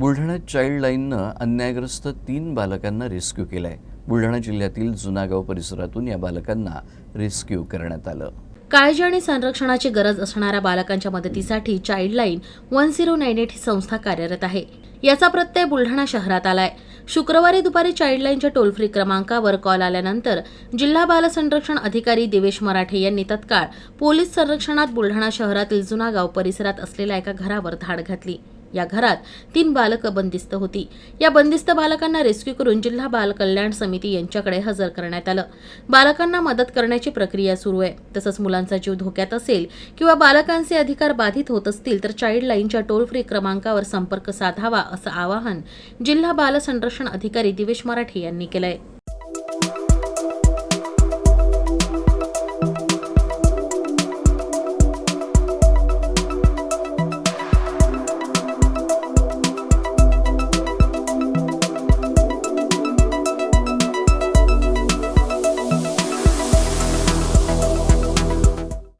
बुलढाण्यात चाइल्ड लाईननं अन्यायग्रस्त तीन बालकांना रेस्क्यू आहे बुलढाणा जिल्ह्यातील जुनागाव परिसरातून या बालकांना रेस्क्यू करण्यात आलं. काळजी आणि संरक्षणाची गरज असणाऱ्या बालकांच्या मदतीसाठी childline one zero nine eight ही संस्था कार्यरत आहे. याचा प्रत्यय बुलढाणा शहरात आलाय. शुक्रवारी दुपारी चाइल्डलाईनच्या टोल फ्री क्रमांकावर कॉल आल्यानंतर जिल्हा बाल संरक्षण अधिकारी देवेश मराठे यांनी तत्काळ पोलीस संरक्षणात बुलढाणा शहरातील जुनागाव परिसरात असलेल्या एका घरावर धाड घातली. या घरात तीन बालकं बंदिस्त होती. या बंदिस्त बालकांना रेस्क्यू करून जिल्हा बाल कल्याण समिती यांच्याकडे हजर करण्यात आलं. बालकांना मदत करण्याची प्रक्रिया सुरू आहे. तसंच मुलांचा जीव धोक्यात असेल किंवा बालकांचे अधिकार बाधित होत असतील तर चाइल्ड लाईनच्या टोल फ्री क्रमांकावर संपर्क साधावा असं आवाहन जिल्हा बाल संरक्षण अधिकारी दिवेश मराठे यांनी केलं आहे